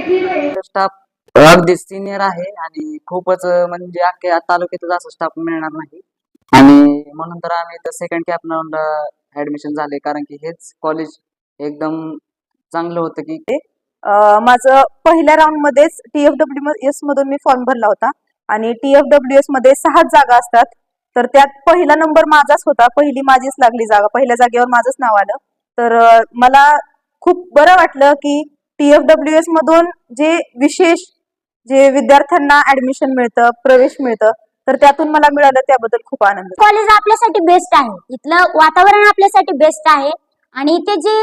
Staff अगदी senior आहे आणि खूपच म्हणजे अख्ख्या तालुक्यातच असं स्टाफ मिळणार नाही. आणि म्हणून तर आम्ही तर सेकंड कॅप ऍडमिशन झाले. कारण की हेच कॉलेज एकदम चांगलं होतं की ते माझं पहिल्या राऊंड मध्येच टीएफडब्ल्यू एस मधून मी फॉर्म भरला होता. आणि टीएफडब्ल्यू एसमध्ये सहा जागा असतात. तर त्यात पहिला नंबर माझाच होता. पहिली माझीच लागली जागा. पहिल्या जागेवर माझंच नाव आलं. तर मला खूप बरं वाटलं की टीएफडब्ल्यू एस मधून जे विशेष जे विद्यार्थ्यांना ऍडमिशन मिळतं प्रवेश मिळतं तर त्यातून मला मिळालं त्याबद्दल खूप आनंद. आहे. कॉलेज आपल्यासाठी बेस्ट आहे. इथलं वातावरण आपल्यासाठी बेस्ट आहे. आणि इथे जे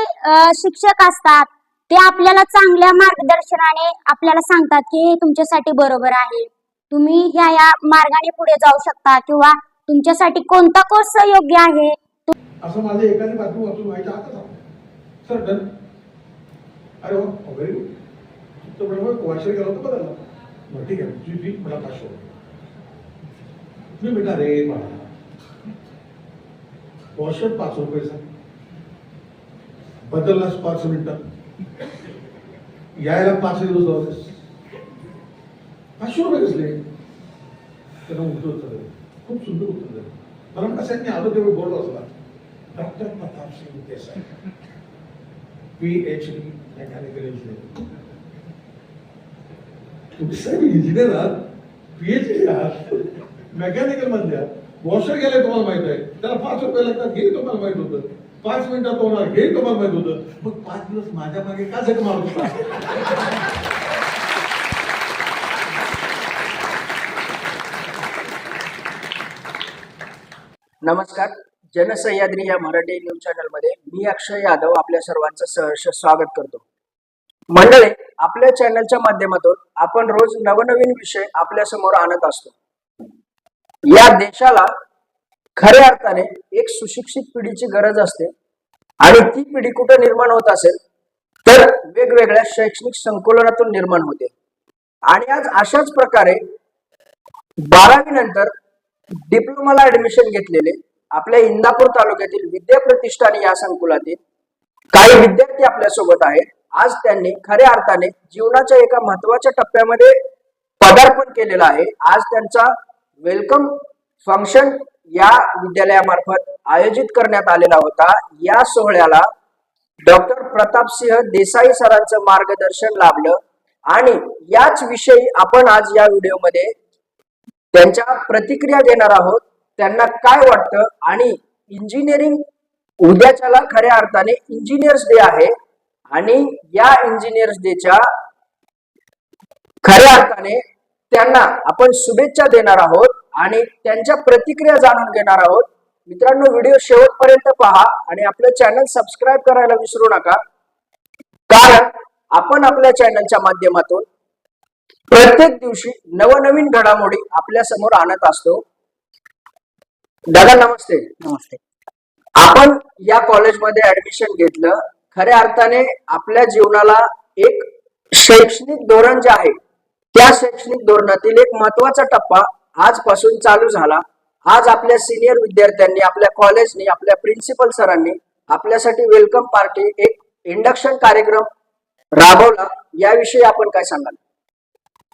शिक्षक असतात ते आपल्याला चांगल्या मार्गदर्शनाने आपल्याला सांगतात की हे तुमच्यासाठी बरोबर आहे. तुम्ही ह्या या मार्गाने पुढे जाऊ शकता किंवा तुमच्यासाठी कोणता कोर्स योग्य आहे? असं माझं एखादी बातमी वाचून व्हायच्या आतच आपण सर डन अरे वा व्हेरी गुड तर बरोबर वाशर गेला होता बदलला बरं ठीक आहे तुझी फी मला पाचशे रुपये मी म्हटलं रे बाळा. वॉशर पाच रुपयेचा. बदललास पाच मिनटं. यायला पाच दिवस लावलेस. पाचशे रुपये कसले? त्यांना उत्तर उत्तर खूप सुंदर उत्तर दिलं मला म्हणलं साहेब मी आलो तेव्हा बोललो असला. Doctor Pratap Singh Desai. P H D. Mechanical engineering तुम्ही साहेब इंजिनियर आहात पीएचडी आहात मेकॅनिकलमध्ये वॉशर गेले तुम्हाला माहीत आहे त्याला पाच रुपये लागतात हे तुम्हाला माहीत होतं पाच मिनिटात होणार हे तुम्हाला माहीत होतं मग पाच दिवस माझ्या मागे का झक मारत होता नमस्कार. जनसह्याद्री या मराठी न्यूज चॅनलमध्ये मी अक्षय यादव आपल्या सर्वांचं सहर्ष स्वागत करतो. मंडळी आपल्या चॅनलच्या माध्यमातून आपण रोज नवनवीन विषय आपल्यासमोर आणत असतो. या देशाला खऱ्या अर्थाने एक सुशिक्षित पिढीची गरज असते आणि ती पिढी कुठे निर्माण होत असेल तर वेगवेगळ्या शैक्षणिक संकुलनातून निर्माण होते. आणि आज अशाच प्रकारे बारावी नंतर डिप्लोमाला ऍडमिशन घेतलेले आपल्या इंदापूर तालुक्यातील विद्या प्रतिष्ठान या संकुलातील काही विद्यार्थी आपल्यासोबत आहेत. आज त्यांनी खऱ्या अर्थाने जीवनाच्या एका महत्त्वाच्या टप्प्यामध्ये पदार्पण केलेलं आहे. आज त्यांचा वेलकम फंक्शन या विद्यालयामार्फत आयोजित करण्यात आलेला होता. या सोहळ्याला डॉक्टर प्रतापसिंह देसाई सरांचं मार्गदर्शन लाभलं आणि याच विषयी आपण आज या व्हिडिओमध्ये त्यांच्या प्रतिक्रिया देणार आहोत. त्यांना काय वाटतं? आणि इंजिनिअरिंग उद्याच्याला खऱ्या अर्थाने इंजिनियर्स डे आहे. आणि या इंजिनियर्स डेच्या खऱ्या अर्थाने त्यांना आपण शुभेच्छा देणार आहोत आणि त्यांच्या प्रतिक्रिया जाणून घेणार आहोत. मित्रांनो व्हिडिओ शेवटपर्यंत पहा आणि आपलं चॅनल सबस्क्राईब करायला विसरू नका. कारण आपण आपल्या चॅनलच्या माध्यमातून प्रत्येक दिवशी नवनवीन घडामोडी आपल्यासमोर आणत असतो. दादा नमस्ते. नमस्ते. आपण या कॉलेजमध्ये ऍडमिशन घेतलं. खऱ्या अर्थाने आपल्या जीवनाला एक शैक्षणिक धोरण जे आहे त्या शैक्षणिक धोरणातील एक महत्त्वाचा टप्पा आजपासून चालू झाला. आज आपल्या सिनियर विद्यार्थ्यांनी आपल्या कॉलेजनी आपल्या प्रिन्सिपल सरांनी आपल्यासाठी वेलकम पार्टी एक इंडक्शन कार्यक्रम राबवला. याविषयी आपण काय सांगाल?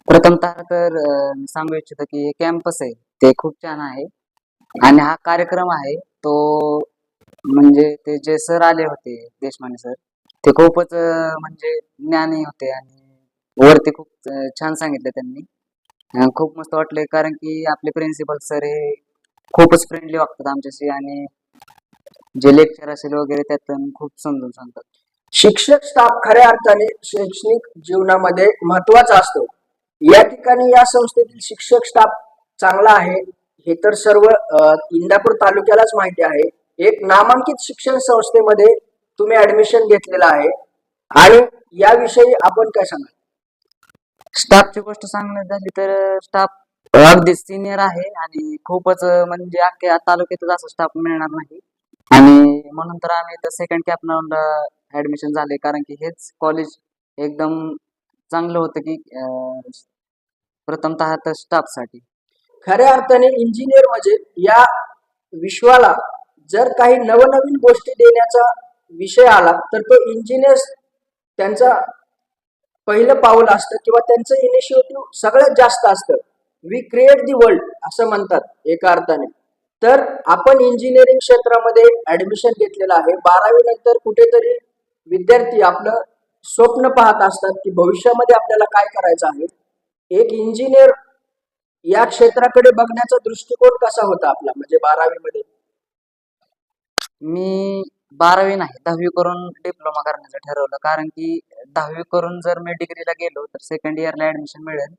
प्रथमतः तर सांगू इच्छितो की हे कॅम्पस आहे. ते खूप छान आहे. आणि हा कार्यक्रम आहे तो म्हणजे ते जे सर आले होते देशमाने सर ते खूपच म्हणजे ज्ञानी होते आणि वरती खूप छान सांगितलं त्यांनी. खूप मस्त वाटले कारण की आपले प्रिन्सिपल सर हे खूपच फ्रेंडली वागतात आमच्याशी आणि जे लेक्चर असेल वगैरे त्यात खूप समजून सांगतात. शिक्षक स्टाफ खऱ्या अर्थाने शैक्षणिक जीवनामध्ये महत्त्वाचा असतो. या ठिकाणी या संस्थेतील शिक्षक स्टाफ चांगला आहे हे तर सर्व इंदापूर तालुक्यालाच माहिती आहे. एक नामांकित शिक्षण संस्थेमध्ये तुम्ही ऍडमिशन घेतलेलं आहे. आणि याविषयी आपण काय सांगाल? स्टाफची गोष्ट सांगण्यात झाली तर स्टाफ अगदी सिनियर आहे आणि खूपच म्हणजे अख्ख्या तालुक्यातच असं स्टाफ मिळणार नाही. आणि म्हणून तर आम्ही तर सेकंड कॅप ऍडमिशन झाले. कारण की हेच कॉलेज एकदम चांगलं होतं की प्रथमतः तर स्टाफसाठी खऱ्या अर्थाने इंजिनियर म्हणजे या विश्वाला जर काही नवनवीन गोष्टी देण्याचा विषय आला तर तो इंजिनियर त्यांचा पहिलं पाऊल असतं किंवा त्यांचं इनिशिएटिव्ह सगळ्यात जास्त असतं. वी क्रिएट दी वर्ल्ड असं म्हणतात एका अर्थाने. तर आपण इंजिनिअरिंग क्षेत्रामध्ये ऍडमिशन घेतलेलं आहे. बारावी नंतर कुठेतरी विद्यार्थी आपलं स्वप्न पाहत असतात की भविष्यामध्ये आपल्याला काय करायचं आहे. एक इंजिनियर या क्षेत्राकडे बघण्याचा दृष्टिकोन कसा होता आपला म्हणजे बारावीमध्ये? मी बारावी नाही दहावी करून डिप्लोमा करण्याचं ठरवलं. कारण की दहावी करून जर मी डिग्रीला गेलो तर सेकंड इयरला ऍडमिशन मिळेल.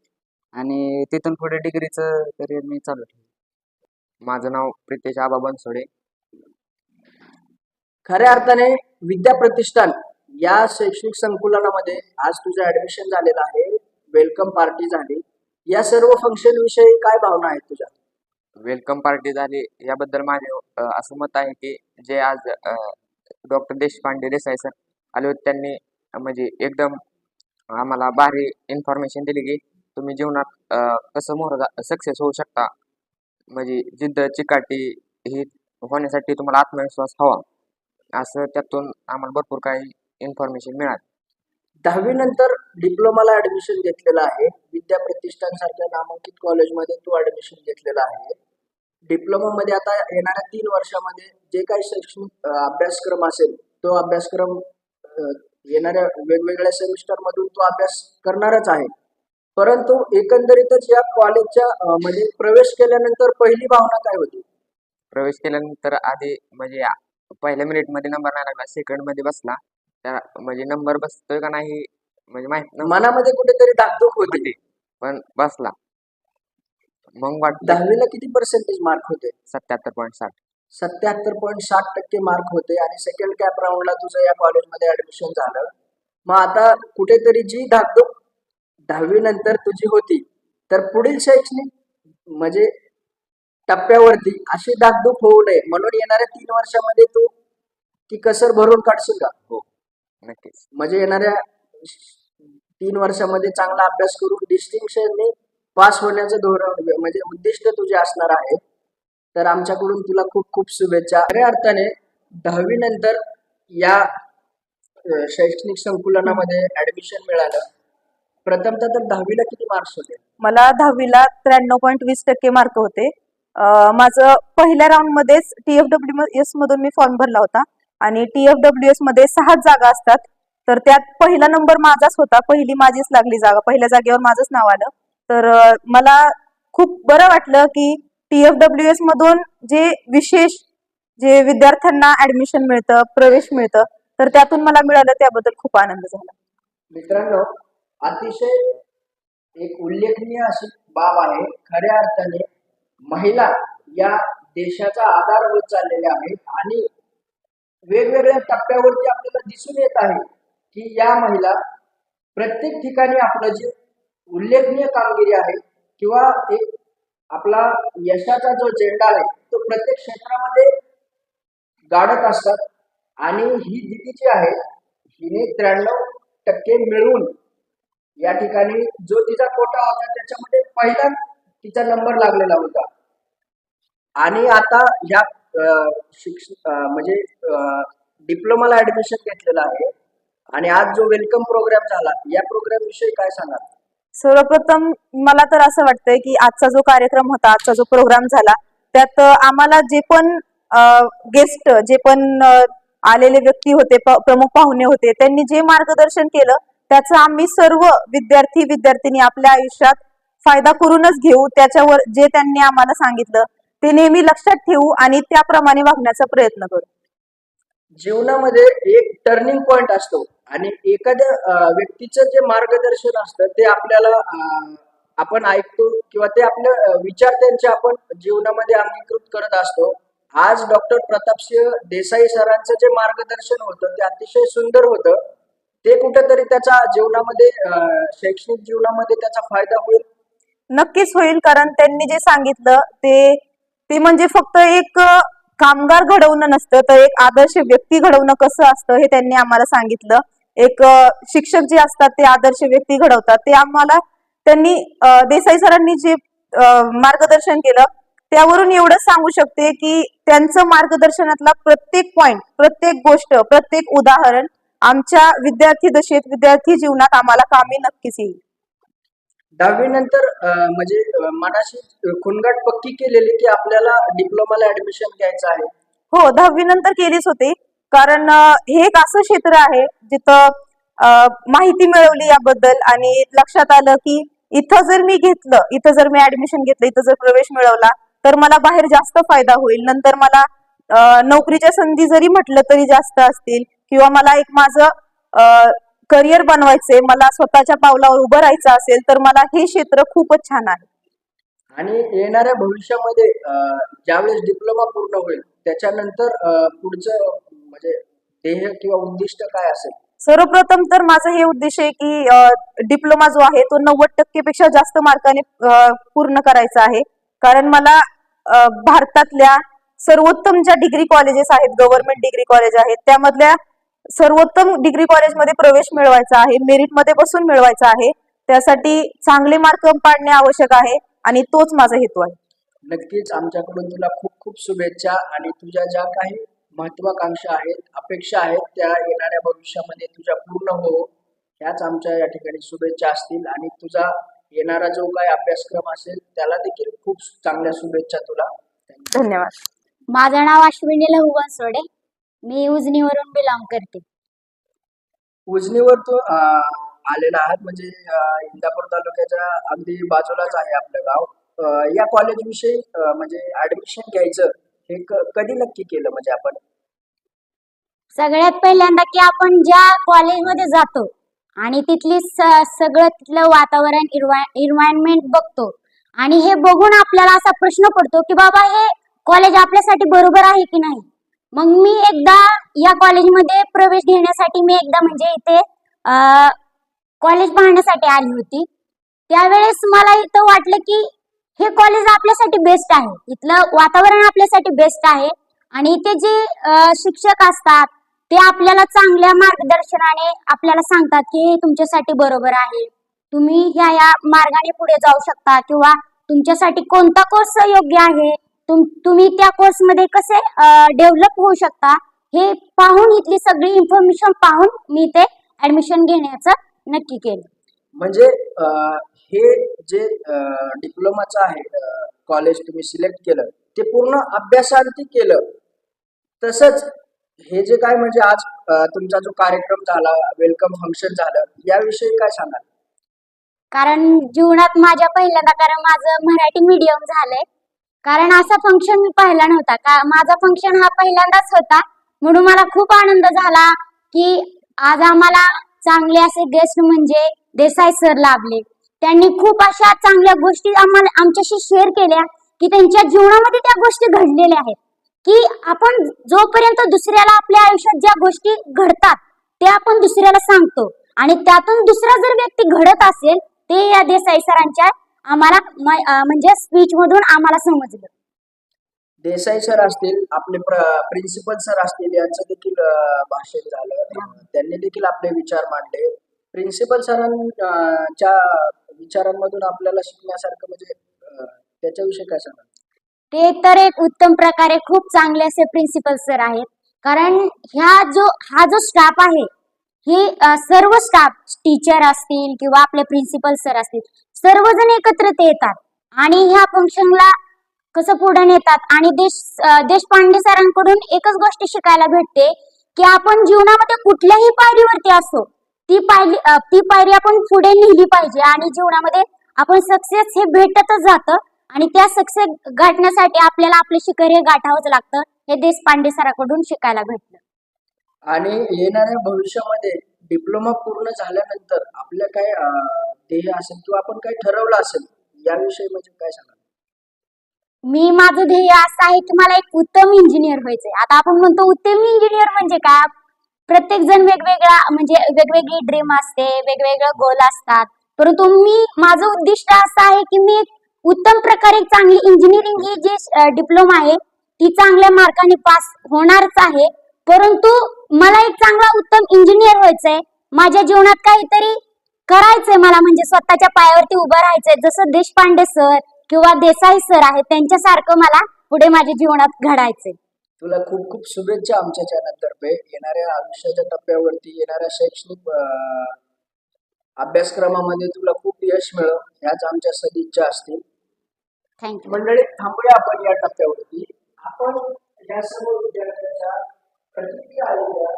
आणि तिथून पुढे डिग्रीचं करिअर मी चालू ठेवेन माझं नाव प्रितेश आबा बनसोडे. खऱ्या अर्थाने विद्या प्रतिष्ठान या शैक्षणिक संकुलनामध्ये आज तुझं ऍडमिशन झालेलं आहे. वेलकम पार्टी झाली. या सर्व फंक्शन विषयी काय भावना आहेत तुझ्या? वेलकम पार्टी झाली. याबद्दल माझे अ, असं मत आहे की जे आज डॉक्टर देशपांडे देसाई सर आले होते त्यांनी अ, म्हणजे एकदम आम्हाला भारी इन्फॉर्मेशन दिली की तुम्ही जीवनात अ, कसं मोर सक्सेस होऊ शकता. म्हणजे जिद्द चिकाटी ही होण्यासाठी तुम्हाला आत्मविश्वास हवा. असं त्यातून आम्हाला भरपूर काही इन्फॉर्मेशन मिळाली. दहावी नंतर डिप्लोमाला ऍडमिशन घेतलेलं आहे. विद्या प्रतिष्ठान सारख्या नामांकित कॉलेजमध्ये तू ऍडमिशन घेतलेलं आहे. डिप्लोमामध्ये आता येणाऱ्या तीन वर्षामध्ये जे काही शैक्षणिक अभ्यासक्रम असेल तो अभ्यासक्रम येणाऱ्या वेगवेगळ्या सेमिस्टर मधून तो अभ्यास करणारच आहे. परंतु एकंदरीतच या कॉलेजच्या म्हणजे प्रवेश केल्यानंतर पहिली भावना काय होती? प्रवेश केल्यानंतर आधी म्हणजे पहिल्या पहिल्या मिनिटमध्ये नंबर नाही लागला सेकंडमध्ये बसला. त्या म्हणजे नंबर बसतोय का नाही म्हणजे माहीत नव्हतं. मनामध्ये कुठेतरी धाकधूक होती. पण बसला. मग वाटतं दहावीला किती पर्सेंटेज मार्क होते? सत्याहत्तर पॉईंट साठ. सत्याहत्तर पॉईंट साठ टक्के मार्क होते आणि सेकंड कॅप राऊंडला तुझं या कॉलेजमध्ये ऍडमिशन झालं. मग आता कुठेतरी जी धाकधूक दहावी नंतर तुझी होती तर पुढील शैक्षणिक म्हणजे टप्प्यावरती अशी धाकधूक होऊ नये. म्हणून येणाऱ्या तीन वर्षामध्ये तू ती कसर भरून काढशील का? नक्कीच. म्हणजे येणाऱ्या तीन वर्षामध्ये चांगला अभ्यास करून डिस्टिंक्शनने पास होण्याचं धोरण म्हणजे उद्दिष्ट तुझे असणार आहे तर आमच्याकडून तुला खूप खूप शुभेच्छा. खऱ्या अर्थाने दहावी नंतर या शैक्षणिक संकुलनामध्ये ऍडमिशन मिळालं. प्रथमतः तर दहावीला किती मार्क्स होते? मला दहावीला त्र्याण्णव पॉईंट वीस टक्के मार्क होते. माझं पहिल्या राऊंड मध्येच टीएफडब्ल्यू एस मधून मी फॉर्म भरला होता. आणि टी एफ एसमध्ये सहाच जागा असतात. तर त्यात पहिला नंबर माझाच होता. पहिली माझीच लागली जागा. पहिल्या जागेवर माझंच नाव आलं. तर मला खूप बरं वाटलं की टी एफ एस मधून जे विशेष जे विद्यार्थ्यांना ऍडमिशन मिळतं प्रवेश मिळतं तर त्यातून मला मिळालं. त्याबद्दल खूप आनंद झाला. मित्रांनो अतिशय एक उल्लेखनीय अशी बाब आहे. खऱ्या अर्थाने महिला या देशाचा आधार होत चाललेल्या आहेत. आणि वेगवेगळ्या टप्प्यावरती आपल्याला दिसून येत आहे की या महिला प्रत्येक ठिकाणी आपलं जे उल्लेखनीय कामगिरी आहे किंवा एक आपला यशाचा जो झेंडा आहे तो प्रत्येक क्षेत्रामध्ये गाडत असतात. आणि ही दिदी जी आहे हिने त्र्याण्णव टक्के मिळवून या ठिकाणी जो तिचा कोटा होता त्याच्यामध्ये पहिला तिचा नंबर लागलेला होता. आणि आता या शिक्ष म्हणजे डिप्लोमाला ऍडमिशन घेतलेलं आहे. आणि आज जो वेलकम प्रोग्राम झाला या प्रोग्राम विषयी काय सांगाल? सर्वप्रथम मला तर असं वाटतंय की आजचा जो कार्यक्रम होता आजचा जो प्रोग्राम झाला त्यात आम्हाला जे पण गेस्ट जे पण आलेले व्यक्ती होते प्रमुख पाहुणे होते त्यांनी जे मार्गदर्शन केलं त्याचं आम्ही सर्व विद्यार्थी विद्यार्थिनी आपल्या आयुष्यात फायदा करूनच घेऊ त्याच्यावर जे त्यांनी आम्हाला सांगितलं ते नेहमी लक्षात ठेवू आणि त्याप्रमाणे वागण्याचा प्रयत्न करू. जीवनामध्ये एक टर्निंग पॉइंट असतो आणि एखाद्या व्यक्तीचं जे मार्गदर्शन असतं ते आपल्याला आपण ऐकतो किंवा ते आपल्या अं, विचार त्यांचे आपण जीवनामध्ये अंगीकृत करत असतो. आज डॉक्टर प्रतापसिंह देसाई सरांचं जे मार्गदर्शन होतं ते अतिशय सुंदर होतं. ते कुठेतरी त्याच्या जीवनामध्ये शैक्षणिक जीवनामध्ये त्याचा फायदा होईल. नक्कीच होईल कारण त्यांनी जे सांगितलं ते ते म्हणजे फक्त एक कामगार घडवणं नसतं तर एक आदर्श व्यक्ती घडवणं कसं असतं हे त्यांनी आम्हाला सांगितलं. एक शिक्षक जे असतात ते आदर्श व्यक्ती घडवतात. ते आम्हाला त्यांनी देसाई सरांनी जे मार्गदर्शन केलं त्यावरून एवढं सांगू शकते की त्यांचं मार्गदर्शनातला प्रत्येक पॉइंट प्रत्येक गोष्ट प्रत्येक उदाहरण आमच्या विद्यार्थी दशेत विद्यार्थी जीवनात आम्हाला कामी नक्कीच येईल. दहावी नंतर म्हणजे मनाशी खुणगाट पक्की केलेली की आपल्याला डिप्लोमाला ऍडमिशन घ्यायचं आहे? हो दहावी नंतर केलीच होती. कारण हे एक असं क्षेत्र आहे जिथं माहिती मिळवली याबद्दल आणि लक्षात आलं की इथं जर मी घेतलं इथं जर मी ऍडमिशन घेतलं इथं जर प्रवेश मिळवला तर मला बाहेर जास्त फायदा होईल. नंतर मला नोकरीच्या संधी जरी म्हटलं तरी जास्त असतील किंवा मला एक माझं करिअर बनवायचंय मला स्वतःच्या पावलावर उभं राहायचं असेल तर मला हे क्षेत्र खूपच छान आहे. आणि येणाऱ्या भविष्यामध्ये ज्यावेळेस डिप्लोमा पूर्ण होईल त्याच्यानंतर पुढचं म्हणजे ध्येय किंवा उद्दिष्ट काय असेल? सर्वप्रथम तर माझं हे उद्देश आहे की डिप्लोमा जो आहे तो नव्वद टक्केपेक्षा जास्त मार्काने पूर्ण करायचा आहे. कारण मला भारतातल्या सर्वोत्तम ज्या डिग्री कॉलेजेस आहेत गव्हर्नमेंट डिग्री कॉलेज आहेत त्यामधल्या सर्वोत्तम डिग्री कॉलेजमध्ये प्रवेश मिळवायचा आहे मेरिटमध्ये बसून मिळवायचा आहे त्यासाठी चांगले मार्क पाडणे आवश्यक आहे आणि तोच माझा हेतू आहे. नक्कीच आमच्याकडून तुला खूप खूप शुभेच्छा आणि तुझ्या ज्या काही महत्वाकांक्षा आहेत अपेक्षा आहेत त्या येणाऱ्या भविष्यामध्ये तुझ्या पूर्ण हो ह्याच आमच्या या ठिकाणी शुभेच्छा असतील आणि तुझा येणारा जो काही अभ्यासक्रम असेल त्याला देखील खूप चांगल्या शुभेच्छा तुला. धन्यवाद. माझं नाव अश्विनी लहू बनसोडे मी उजनीवरून बिलॉंग करते. उजनीवर तू आलेला आहात. म्हणजे अं, इंदापूर तालुक्याच्या अगदी बाजूलाच आहे आपलं गाव. अं, या कॉलेजविषयी अं, म्हणजे ऍडमिशन घ्यायचं हे क- कधी नक्की केलं म्हणजे आपण? सगळ्यात पहिल्यांदा की आपण ज्या कॉलेजमध्ये जातो आणि तिथली स- सगळं तिथलं वातावरण इन्व्हायरमेंट बघतो आणि हे बघून आपल्याला असा प्रश्न पडतो की बाबा हे कॉलेज आपल्यासाठी बरोबर आहे की नाही? मग मी एकदा या कॉलेजमध्ये प्रवेश घेण्यासाठी मी एकदा म्हणजे इथे कॉलेज पाहण्यासाठी आली होती. त्यावेळेस मला इथं वाटलं की हे कॉलेज आपल्यासाठी बेस्ट आहे. इथलं वातावरण आपल्यासाठी बेस्ट आहे. आणि इथे जे शिक्षक असतात ते आपल्याला चांगल्या मार्गदर्शनाने आपल्याला सांगतात की हे तुमच्यासाठी बरोबर आहे. तुम्ही ह्या या मार्गाने पुढे जाऊ शकता किंवा तुमच्यासाठी कोणता कोर्स योग्य आहे. तुम तुम्ही त्या कोर्समध्ये कसे डेव्हलप होऊ शकता हे पाहून इथली सगळी इन्फॉर्मेशन पाहून मी ते ऍडमिशन घेण्याचं नक्की केलं. म्हणजे हे जे डिप्लोमाचं आहे कॉलेज तुम्ही सिलेक्ट केलं ते पूर्ण अभ्यासार्थी केलं. तसंच हे जे काय म्हणजे आज तुमचा जो कार्यक्रम झाला वेलकम फंक्शन झालं याविषयी काय सांगाल? कारण जीवनात माझ्या पहिल्यांदा कारण माझं मराठी मीडियम झालंय कारण असा फंक्शन मी पाहिला नव्हता. का माझा फंक्शन हा पहिल्यांदाच होता. म्हणून मला खूप आनंद झाला की आज आम्हाला चांगले असे गेस्ट म्हणजे देसाई सर लाभले. त्यांनी खूप अशा चांगल्या गोष्टी आम्हाला आमच्याशी शेअर केल्या की त्यांच्या जीवनामध्ये त्या गोष्टी घडलेल्या आहेत. की आपण जोपर्यंत दुसऱ्याला आपल्या आयुष्यात ज्या गोष्टी घडतात ते आपण दुसऱ्याला सांगतो. आणि त्यातून दुसरा जर व्यक्ती घडत असेल ते या देसाई सरांच्या आम्हाला म्हणजे स्पीच मधून आम्हाला समजलं. देसाई सर असतील आपले प्रिन्सिपल सर असतील यांचं देखील भाषण झालं. त्यांनी देखील आपले विचार मांडले. प्रिन्सिपल सरांच्या विचारांमधून आपल्याला शिकण्यासारखं म्हणजे त्याच्याविषयी काय सांगाल? ते तर एक उत्तम प्रकारे खूप चांगले असे प्रिन्सिपल सर आहेत. कारण ह्या जो हा जो स्टाफ आहे हे सर्व स्टाफ टीचर असतील किंवा आपले प्रिन्सिपल सर असतील सर्वजण एकत्रित येतात. आणि ह्या फंक्शनला कसं पुढे नेतात? आणि देश देशपांडे सरांकडून एकच गोष्ट शिकायला भेटते की आपण जीवनामध्ये कुठल्याही पायरीवरती असो ती पायरी ती पायरी आपण पुढे नेली पाहिजे. आणि जीवनामध्ये आपण सक्सेस हे भेटतच जातं. आणि त्या सक्सेस गाठण्यासाठी आपल्याला आपले शिखर हे गाठावंच लागतं हे देशपांडे सराकडून शिकायला भेटलं. आणि येणाऱ्या भविष्यामध्ये डिप्लोमा पूर्ण झाल्यानंतर आपलं काय ध्येय असेल किंवा आपण काय ठरवलं असेल याविषयी म्हणजे काय सांगाल? मी माझं ध्येय असं आहे की मला एक उत्तम इंजिनियर व्हायचंय. आता आपण म्हणतो उत्तम इंजिनियर म्हणजे काय प्रत्येक जण वेगवेगळा म्हणजे वेगवेगळी ड्रीम असते वेगवेगळं गोल असतात. परंतु मी माझं उद्दिष्ट असं आहे की मी एक उत्तम प्रकारे एक चांगली इंजिनिअरिंग ही जी डिप्लोमा आहे ती चांगल्या मार्काने पास होणारच आहे. परंतु मला एक चांगला उत्तम इंजिनियर व्हायचंय. माझ्या जीवनात काहीतरी करायचंय मला म्हणजे स्वतःच्या पायावरती उभं राहायचंय. जसं देशपांडे सर किंवा देसाई सर आहेत त्यांच्यासारखं मला पुढे माझ्या जीवनात घडायचंय. तुला खूप खूप शुभेच्छा आमच्या चॅनल तर्फे येणाऱ्या आयुष्याच्या टप्प्यावरती येणाऱ्या शैक्षणिक अभ्यासक्रमामध्ये तुला खूप यश मिळव ह्याच आमच्या सदिच्छा असतील. थँक्यू मंडळी थांबूया आपण या टप्प्यावरती. आपण या सर्व विद्यार्थ्यांच्या प्रतिक्रिया आलेल्या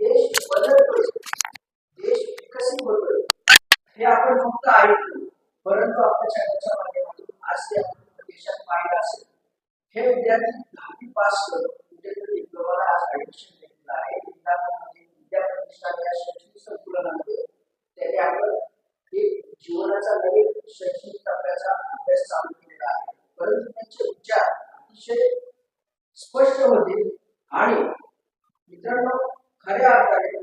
देश बदलतोय. देश विकसित होतोय. हे आपण फक्त ऐकतो परंतु आपल्या शाळेच्या माध्यमातून आज ते आपण देशात पाहिलं असेल. हे विद्यार्थी दहावी पास करून कुठेतरी डिप्लोमाला आज ऍडमिशन घेतलं आहे. विद्या प्रतिष्ठान या शैक्षणिक संकुलनामध्ये त्याने आपण एक जीवनाचा नवीन शैक्षणिक टप्प्याचा अभ्यास चालू केलेला आहे परंतु त्यांचे विचार अतिशय स्पष्ट होते आणि मित्रांनो खऱ्या अर्थाने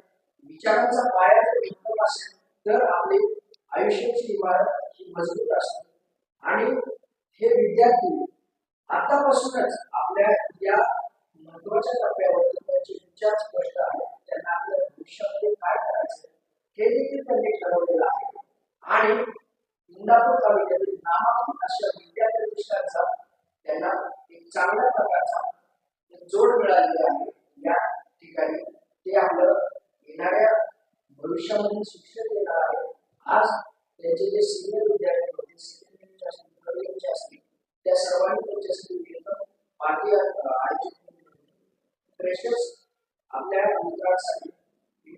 विचारांचा पाया जर एकदम असेल तर आपली आयुष्याची इमारत ही मजबूत असते आणि हे विद्यार्थी आतापासूनच आपल्या या महत्त्वाच्या टप्प्यावर त्यांचे विचार स्पष्ट आहेत त्यांना आपल्या भविष्यामध्ये काय करायचं हे देखील त्यांनी ठरवलेलं आहे. आणि इंदापूर तालुक्यातील नामांकित अशा विद्या प्रतिष्ठानचा त्यांना एक चांगल्या प्रकारचा जोड मिळालेली आहे. या ठिकाणी ते आपलं येणाऱ्या भविष्यामध्ये शिक्षण देणार आहे आज त्यांचे जे सिनियर विद्यार्थी होते सिनियर असतील करिअरचे असतील त्या सर्वांनी त्यांच्यासाठी स्त्री पार्टी आयोजित केली होती. फ्रेशर्स आपल्या मित्रांसाठी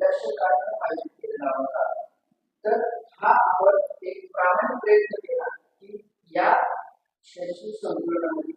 कार्यक्रम आयोजित केलेला होता तर हा आपण एक प्रामाणिक प्रयत्न केला की या शैक्षणिक संकुलनामध्ये